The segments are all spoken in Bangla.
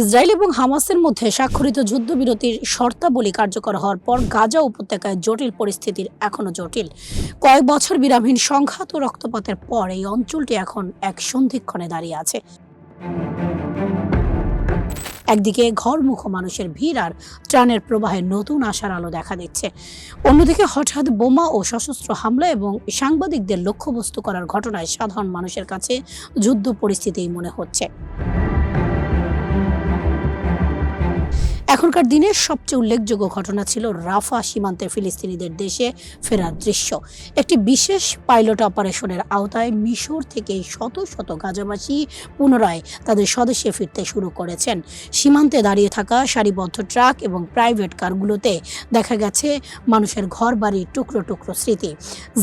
ইসরায়েল এবং হামাসের মধ্যে স্বাক্ষরিত যুদ্ধবিরতির শর্তাবলী কার্যকর হওয়ার পর গাজা উপত্যকায় জটিল পরিস্থিতির এখনও জটিল। কয়েক বছর বিরামহীন সংঘাত ও রক্তপাতের পর এই অঞ্চলটি এখন এক সন্ধিক্ষণে দাঁড়িয়ে আছে। একদিকে ঘরমুখ মানুষের ভিড় আর ত্রাণের প্রবাহে নতুন আশার আলো দেখা দিচ্ছে। অন্যদিকে হঠাৎ বোমা ও সশস্ত্র হামলা এবং সাংবাদিকদের লক্ষ্যবস্তু করার ঘটনায় সাধারণ মানুষের কাছে যুদ্ধ পরিস্থিতিই মনে হচ্ছে। এখনকার দিনের সবচেয়ে উল্লেখযোগ্য ঘটনা ছিল রাফা সীমান্তে ফিলিস্তিনিদের দেশে ফেরার দৃশ্য। একটি বিশেষ পাইলট অপারেশনের আওতায় মিশর থেকে শত শত গাজাবাসী পুনরায় তাদের স্বদেশে ফিরতে শুরু করেছেন। সীমান্তে দাঁড়িয়ে থাকা সারিবদ্ধ ট্রাক এবং প্রাইভেট কারগুলোতে দেখা গেছে মানুষের ঘর বাড়ির টুকরো টুকরো স্মৃতি।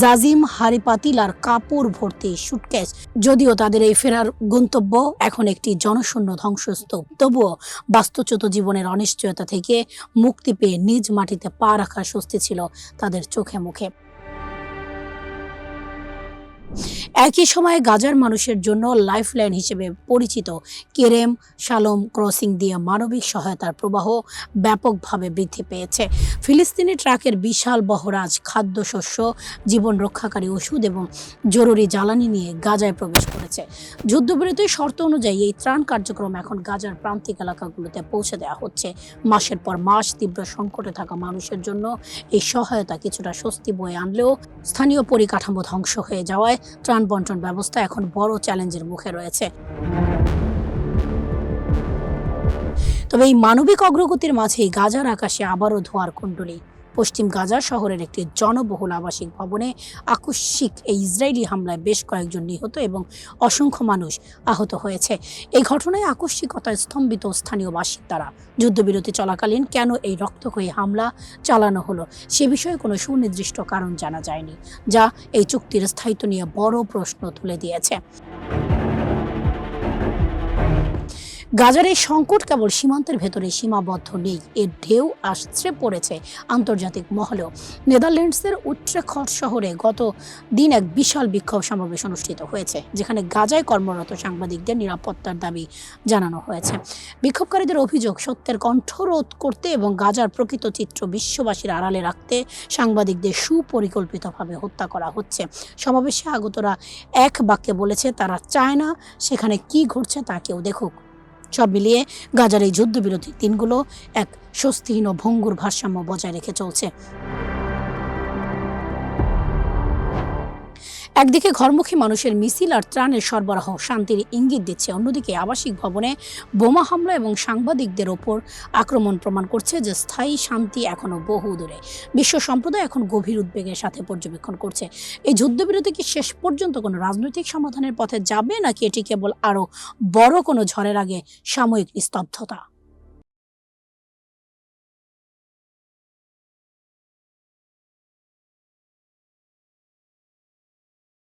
জাজিম হারিপাতিল আর কাপড় ভর্তি সুটকেস। যদিও তাদের এই ফেরার গন্তব্য এখন একটি জনশূন্য ধ্বংসস্তূপ, তবুও বাস্তুচ্যুত জীবনের অনিশ্চয়তা থেকে মুক্তি পেয়ে নিজ মাটিতে পা রাখার স্বস্তি ছিল তাদের চোখে মুখে। একই সময়ে গাজার মানুষের জন্য লাইফলাইন হিসেবে পরিচিত কেরেম শালম ক্রসিং দিয়ে মানবিক সহায়তার প্রবাহ ব্যাপকভাবে বৃদ্ধি পেয়েছে। ফিলিস্তিনি ট্রাকের বিশাল বহরাজ খাদ্যশস্য, জীবন রক্ষাকারী ওষুধ এবং জরুরি জ্বালানি নিয়ে গাজায় প্রবেশ করেছে। যুদ্ধবিরতির শর্ত অনুযায়ী এই ত্রাণ কার্যক্রম এখন গাজার প্রান্তিক এলাকাগুলোতে পৌঁছে দেওয়া হচ্ছে। মাসের পর মাস তীব্র সংকটে থাকা মানুষের জন্য এই সহায়তা কিছুটা স্বস্তি বয়ে আনলেও স্থানীয় পরিকাঠামো ধ্বংস হয়ে যাওয়ায় ত্রাণ বন্টন ব্যবস্থা এখন বড় চ্যালেঞ্জের মুখে রয়েছে। তবে এই মানবিক অগ্রগতির মাঝেই গাজার আকাশে আবারও ধোয়ার কুণ্ডলী। পশ্চিম গাজা শহরের একটি জনবহুল আবাসিক ভবনে আকস্মিক এই ইসরায়েলি হামলায় বেশ কয়েকজন নিহত এবং অসংখ্য মানুষ আহত হয়েছে। এই ঘটনায় আকস্মিকতায় স্তম্ভিত স্থানীয় বাসিন্দারা যুদ্ধবিরতি চলাকালীন কেন এই রক্তক্ষয়ী হামলা চালানো হলো সে বিষয়ে কোনো সুনির্দিষ্ট কারণ জানা যায়নি, যা এই চুক্তির স্থায়িত্ব নিয়ে বড় প্রশ্ন তুলে দিয়েছে। গাজার এই সংকট কেবল সীমান্তের ভেতরে সীমাবদ্ধ নেই, এর ঢেউ আসছে, পড়েছে আন্তর্জাতিক মহলেও। নেদারল্যান্ডসের উট্রেখট শহরে গত দিন এক বিশাল বিক্ষোভ সমাবেশ অনুষ্ঠিত হয়েছে, যেখানে গাজায় কর্মরত সাংবাদিকদের নিরাপত্তার দাবি জানানো হয়েছে। বিক্ষোভকারীদের অভিযোগ, সত্যের কণ্ঠরোধ করতে এবং গাজার প্রকৃত চিত্র বিশ্ববাসীর আড়ালে রাখতে সাংবাদিকদের সুপরিকল্পিতভাবে হত্যা করা হচ্ছে। সমাবেশে আগতরা এক বাক্যে বলেছে, তারা চায় না সেখানে কি ঘটছে তা কেউ দেখুক। সব মিলিয়ে গাজার এই যুদ্ধবিরোধী দিনগুলো এক স্বস্তিহীন ও ভঙ্গুর ভারসাম্য বজায় রেখে চলছে। একদিকে ঘরমুখী মানুষের মিছিল আর ত্রাণের সরবরাহ শান্তির ইঙ্গিত দিচ্ছে, অন্যদিকে আবাসিক ভবনে বোমা হামলা এবং সাংবাদিকদের ওপর আক্রমণ প্রমাণ করছে যে স্থায়ী শান্তি এখনও বহু দূরে বিশ্ব সম্প্রদায় এখন গভীর উদ্বেগের সাথে পর্যবেক্ষণ করছে। এই যুদ্ধবিরতি কি শেষ পর্যন্ত কোনো রাজনৈতিক সমাধানের পথে যাবে, নাকি এটি কেবল আরও বড় কোনো ঝড়ের আগে সাময়িক নিস্তব্ধতা